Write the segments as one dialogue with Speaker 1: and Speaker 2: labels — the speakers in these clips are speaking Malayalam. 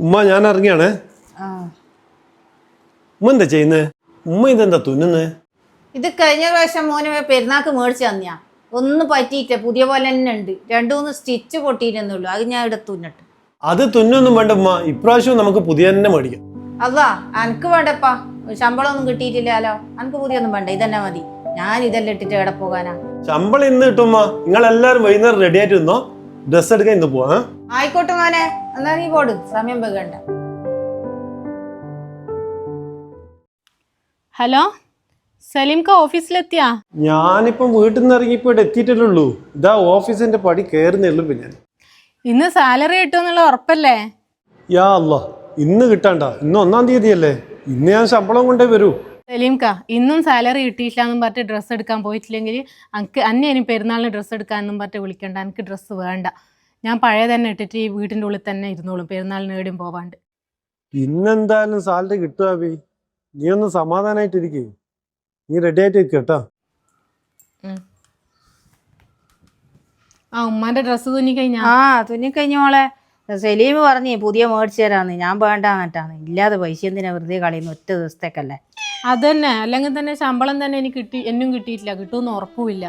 Speaker 1: ഉമ്മ ഞാൻ ഇറങ്ങിയാണേ ഉമ്മ എന്താ ചെയ്യുന്നത് ഉമ്മ ഇതെന്താ തുന്നുന്നത്
Speaker 2: ഇത് കഴിഞ്ഞ പ്രാവശ്യം മോന് പെരുന്നാക്ക് മേടിച്ചു തന്നെയാ. ഒന്നും പറ്റിയിട്ട് പുതിയ പോലെ തന്നെ ഉണ്ട്. രണ്ടു മൂന്ന് സ്റ്റിച്ച് പൊട്ടിയിരുന്നുള്ളൂ. അത് ഞാൻ ഇവിടെ തുന്നിട്ട്.
Speaker 1: അത് തുന്നൊന്നും വേണ്ട ഉമ്മ. ഇപ്രാവശ്യം നമുക്ക് പുതിയ തന്നെ മേടിക്കാം.
Speaker 2: അതാ അനക്ക് വേണ്ടപ്പാ. ശമ്പളം ഒന്നും കിട്ടിയിട്ടില്ലല്ലോ. അനക്ക് പുതിയൊന്നും വേണ്ട. ഇതന്നെ മതി. ഞാൻ ഇതെല്ലാം ഇട്ടിട്ട് എവിടെ പോകാനാ?
Speaker 1: ശമ്പളം ഇന്ന് കിട്ടും ഉമ്മ. നിങ്ങൾ എല്ലാവരും വൈകുന്നേരം റെഡി ആയിട്ട് നിന്നോ? ഡ്രസ്സ് എടുക്കാൻ ഇന്ന് പോവാ
Speaker 2: ആയിക്കോട്ടെ മോനെ. എന്നാ നീ പോട്. സമയം വെക്കണ്ട
Speaker 3: ഹലോ? സലീംക്ക ഓഫീസിലെത്തിയാ?
Speaker 1: ഞാനിപ്പം വീട്ടിൽ നിന്ന് ഇറങ്ങിപ്പോയിട്ട് എത്തിയിട്ടല്ലേ ഉള്ളൂ. ഇതാ ഓഫീസിന്റെ പടി കയറുന്നേ ഉള്ളൂ പിന്നെ
Speaker 3: ഇന്ന് സാലറി കിട്ടുമെന്നുള്ള ഉറപ്പല്ലേ?
Speaker 1: യാ അല്ല ഇന്ന് കിട്ടണ്ട. ഇന്ന് ഒന്നാം തീയതി അല്ലേ ഇന്ന് ഞാൻ ശമ്പളം കൊണ്ടേ വരൂ.
Speaker 3: സലീംക്ക ഇന്നും സാലറി കിട്ടിയില്ല എന്നും പറഞ്ഞിട്ട് ഡ്രസ്സ് എടുക്കാൻ പോയിട്ടില്ലെങ്കിൽ എനിക്ക് അന്നെ ഇനി പെരുന്നാളിന് ഡ്രസ്സ് എടുക്കാൻ എന്നും പറഞ്ഞിട്ട് വിളിക്കണ്ട. എനിക്ക് ഡ്രസ്സ് വേണ്ട. ഞാൻ പഴയ തന്നെ ഇട്ടിട്ട് ഈ വീടിന്റെ ഉള്ളിൽ തന്നെ ഇരുന്നോളും പെരുന്നാളിന് എവിടെയും പോവാണ്ട്.
Speaker 1: പിന്നെന്തായാലും സാലറി കിട്ടുക നീ ഒന്ന് സമാധാനായിട്ടിരിക്കേ നീ റെഡി ആയിട്ട് കേട്ടോ.
Speaker 3: ആ ഉമ്മാന്റെ ഡ്രസ്സ് തുന്നി കഴിഞ്ഞാ
Speaker 2: ആ തുന്നി മോളെ. സലീം പറഞ്ഞേ പുതിയ മേടിച്ചു തരാന്ന്. ഞാൻ വേണ്ട എന്നിട്ടാണ് ഇല്ലാതെ പൈസ എന്തിനാ വെറുതെ കളയുന്നു? ഒറ്റ ദിവസത്തേക്കല്ലേ.
Speaker 3: അതന്നെ. അല്ലെങ്കിൽ തന്നെ ശമ്പളം തന്നെ എനിക്ക് കിട്ടി എന്നും കിട്ടിയിട്ടില്ല. കിട്ടുമെന്ന് ഉറപ്പുമില്ല.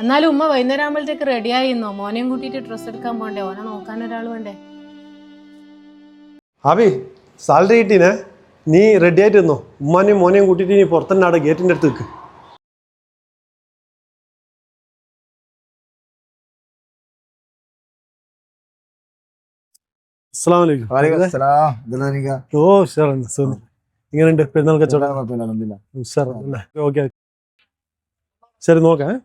Speaker 3: എന്നാലും ഉമ്മ വൈകുന്നേരം ആകുമ്പോഴത്തേക്ക് റെഡി ആയിരുന്നോ. മോനെയും കൂട്ടിയിട്ട് ഡ്രസ്സ് എടുക്കാൻ പോണ്ടേ ഓനെ നോക്കാൻ ഒരാൾ വേണ്ടേ?
Speaker 1: അബി സാലറി കിട്ടീനെ. നീ റെഡി ആയിട്ട് നിന്നോ? ഉമ്മാനെയും മോനെയും കൂട്ടിയിട്ട് നീ പുറത്തന്നെ അവിടെ ഗേറ്റിന്റെ അടുത്ത് നിൽക്ക് അസ്സാം വലൈക്കും? ഓ ഉഷാറാണ് സുഖം. എങ്ങനെയുണ്ട് പെരുന്നാൾ കച്ചവടം
Speaker 4: കുഴപ്പമില്ല,
Speaker 1: ഓക്കെ ശരി നോക്കാം ഏ?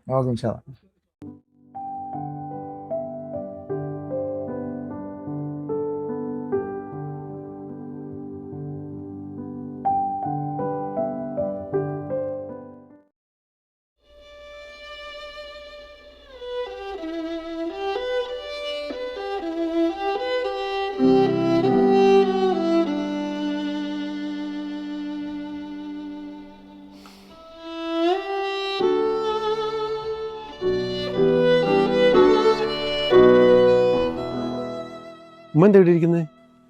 Speaker 1: ഉമ്മ എന്താ ഇവിടെ ഇരിക്കുന്നത്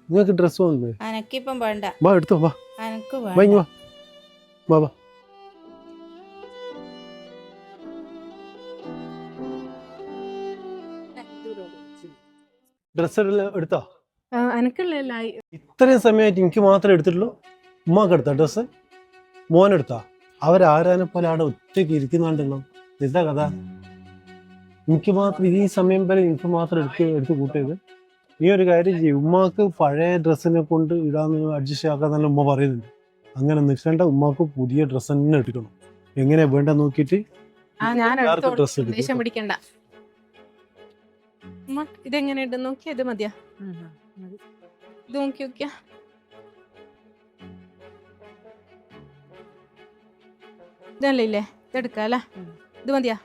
Speaker 1: നിങ്ങൾക്ക് ഡ്രസ്സ് വന്നേ
Speaker 2: അനക്കിപ്പം വേണ്ട.
Speaker 1: വാ എടുത്തോ വാ.
Speaker 2: അനക്ക്
Speaker 1: വാ ഇങ്ങ് വാ. വാ വാ. ഡ്രസ്സ് എടുത്തോ?
Speaker 3: എനിക്കുള്ള
Speaker 1: ഇത്രയും സമയമായിട്ട് എനിക്ക് മാത്രമേ എടുത്തിട്ടുള്ളൂ. ഉമ്മാക്ക് എടുത്താ ഡ്രസ്സ് മോനെടുത്താ അവരാരാനെ പോലെ അവിടെ ഒറ്റയ്ക്ക് ഇരിക്കുന്നുണ്ടല്ലോ. എന്താ കഥ. എനിക്ക് മാത്രം ഈ സമയം വരെ എനിക്ക് മാത്രം എടുത്ത് എടുത്ത് കൂട്ടിയത്. നീ ഒരു കാര്യം ചെയ്യും. ഉമ്മാക്ക് പഴയ ഡ്രസ്സിനെ കൊണ്ട് ഇടാന്ന് അഡ്ജസ്റ്റ് ആക്കാന്നല്ല ഉമ്മ പറയുന്നുണ്ട് അങ്ങനെ നിൽക്കേണ്ട ഉമ്മാക്ക് പുതിയ ഡ്രസ്സ് തന്നെ എടുക്കണം എങ്ങനെ വേണ്ട നോക്കിട്ട്.
Speaker 3: ദേഷ്യം പിടിക്കണ്ട. ഉമ്മ, ഇതെങ്ങനെയുണ്ട് നോക്കിയാ ഇത് മതിയാ. ഇത് നോക്കി നോക്കിയാ. ഇതല്ലേ ഇതെടുക്കാം അല്ലേ? ഇത് മതിയാ.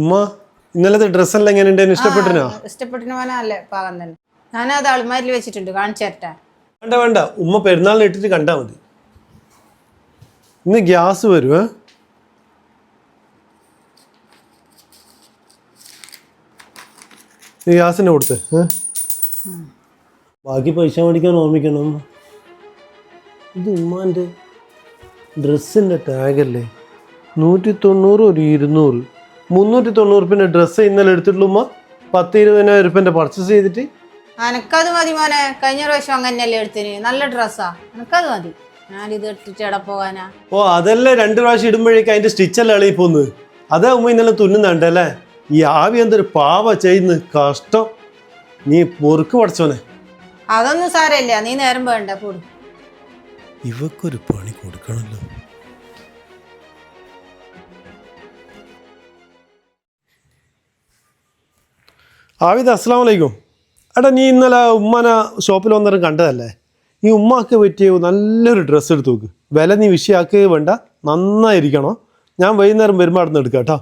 Speaker 1: ഉമ്മ ഇന്നലത്തെ ഡ്രസ് എല്ലാം എങ്ങനെ ഉണ്ടെന്ന് ഇഷ്ടപ്പെട്ടിനോ?
Speaker 2: ഇഷ്ടപ്പെട്ടിന് മോനല്ലേ പാകം തന്നെ. ഞാൻ അത് അൾമാരിൽ വെച്ചിട്ടുണ്ട് കാണിച്ചു തരട്ടെ.
Speaker 1: വേണ്ട വേണ്ട. ഉമ്മ പെരുന്നാളിന് ഇട്ടിട്ട് കണ്ടാ മതി. ഇന്ന് ഗ്യാസ് വരുവേ നീ ഗ്യാസിനെ കൊടുത്ത് ബാക്കി പൈസ മേടിക്കാൻ ഓർമ്മിക്കണം ഇത് ഉമ്മാന്റെ ഡ്രസ്സിന്റെ ടാഗല്ലേ നൂറ്റി തൊണ്ണൂറ് ഒരു ഇരുന്നൂറ്. മുന്നൂറ്റി തൊണ്ണൂറ് പിന്നെ ഡ്രസ്സ് ഇന്നലെ എടുത്തിട്ടുള്ളൂ പത്ത് ഇരുപതിനായിരം റുപ്യന്റെ പർച്ചേസ് ചെയ്തിട്ട്.
Speaker 2: അനക്കത് മതി മോനെ. കഴിഞ്ഞ പ്രാവശ്യം അങ്ങനെയല്ലേ എടുത്തിന് നല്ല ഡ്രസ്സാ അനക്കത് മതി. ഞാനിത് എടുത്തിട്ട് എവിടെ പോകാനാ?
Speaker 1: ഓ അതല്ലേ രണ്ട് പ്രാവശ്യം ഇടുമ്പോഴേക്കും അതിന്റെ സ്റ്റിച്ചല്ലേ എളകി പോന്ന്? അതാ ഉമ്മ ഇന്നലെ തുന്നുന്നുണ്ടല്ലേ ഈ ആവി എന്തൊരു പാവ ചെയ്യുന്നു കഷ്ടം. നീ പൊറുക്ക് പഠിച്ചോനെ
Speaker 2: അതൊന്നും സാരമില്ല. നീ നേരം വേണ്ട കൂടും.
Speaker 1: ഇവക്കൊരു പണി കൊടുക്കണല്ലോ. ആവിദ് അസ്സാം വലൈക്കും എടാ നീ ഇന്നലെ ഉമ്മന ഷോപ്പിൽ വന്നിട്ട് കണ്ടതല്ലേ? നീ ഉമ്മാക്ക് പറ്റിയ നല്ലൊരു ഡ്രസ്സ് എടുത്ത് നോക്ക്. വില നീ വിഷയാക്കുക വേണ്ട നന്നായിരിക്കണം. ഞാൻ വൈകുന്നേരം വരുമ്പോൾ അവിടെ നിന്ന് എടുക്കാം കേട്ടോ.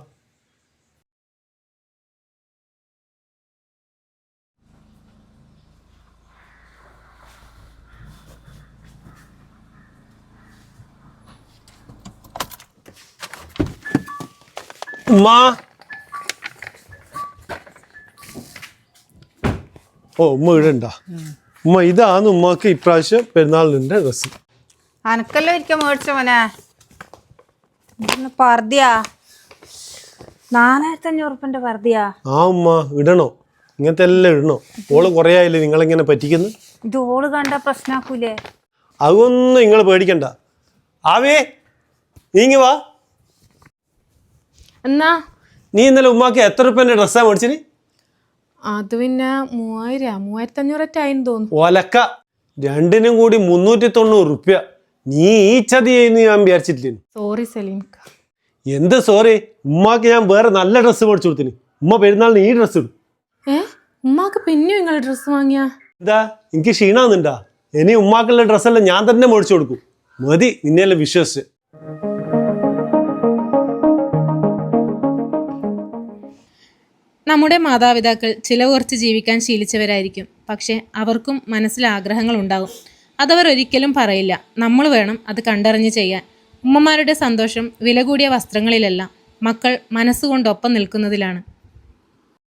Speaker 1: ഉമ്മ ഓ ഉമ്മ ഇവിടെ ഉണ്ടാ ഉമ്മ ഇതാണ് ഉമ്മക്ക് ഇപ്രാവശ്യം പെരുന്നാളിന്റെ ഡ്രസ്സ്
Speaker 2: അനക്കല്ലോ ഇരിക്കാൻ മേടിച്ച മോനെ? പർദ്ദിയാ? നാലായിരത്തി അഞ്ഞൂറ് ഉറുപ്പന്റെ പർദ്ദിയാ?
Speaker 1: ആ ഉമ്മ ഇടണോ? ഇങ്ങനത്തെ എല്ലാം ഇടണോ? ഓൾ കുറേ ആയില്ലേ നിങ്ങളിങ്ങനെ പറ്റിക്കുന്നു?
Speaker 2: ഇത് ഓൾ കണ്ട പ്രശ്നാക്കൂലേ?
Speaker 1: അതൊന്നും നിങ്ങൾ പേടിക്കണ്ട. ആവേ നീങ്ങി വാ.
Speaker 3: എന്നാ?
Speaker 1: നീ ഇന്നലെ ഉമ്മാക്ക് എത്ര ഉപ്പന്റെ ഡ്രസ്സാണ് മേടിച്ചിന്
Speaker 3: അത് പിന്നെ മൂവായിരം. മൂവായിരത്തി അഞ്ഞൂററ്റായിന്ന് തോന്നുന്നു.
Speaker 1: ഒലക്ക. രണ്ടിനും കൂടി മുന്നൂറ്റി തൊണ്ണൂറ് റുപ്യ. നീ ഈ ചതി ചെയ്യുന്നു ഞാൻ വിചാരിച്ചിട്ടില്ല?
Speaker 3: സോറി സലീം
Speaker 1: എന്ത് സോറി ഉമ്മാക്ക് ഞാൻ വേറെ നല്ല ഡ്രസ്സ് മേടിച്ചു കൊടുത്തിന്. ഉമ്മ പെരുന്നാളിന് ഈ ഡ്രസ്സ് ഇടും.
Speaker 3: ഏ? ഉമ്മാക്ക് പിന്നെ നിങ്ങൾ ഡ്രസ്സ് വാങ്ങിയ?
Speaker 1: എന്താ? എനിക്ക് ക്ഷീണാന്നുണ്ടാ ഇനി ഉമ്മാക്കുള്ള ഡ്രസ്സെല്ലാം ഞാൻ തന്നെ മേടിച്ചു കൊടുക്കും. മതി നിന്നെല്ലാം വിശ്വസിച്ച്
Speaker 3: നമ്മുടെ മാതാപിതാക്കൾ ചിലവ് കുറച്ച് ജീവിക്കാൻ ശീലിച്ചവരായിരിക്കും. പക്ഷേ അവർക്കും മനസ്സിൽ ആഗ്രഹങ്ങൾ ഉണ്ടാകും അതവർ ഒരിക്കലും പറയില്ല. നമ്മൾ വേണം അത് കണ്ടറിഞ്ഞ് ചെയ്യാൻ. ഉമ്മമാരുടെ സന്തോഷം വില കൂടിയ വസ്ത്രങ്ങളിലല്ല. മക്കൾ മനസ്സുകൊണ്ടൊപ്പം നിൽക്കുന്നതിലാണ്.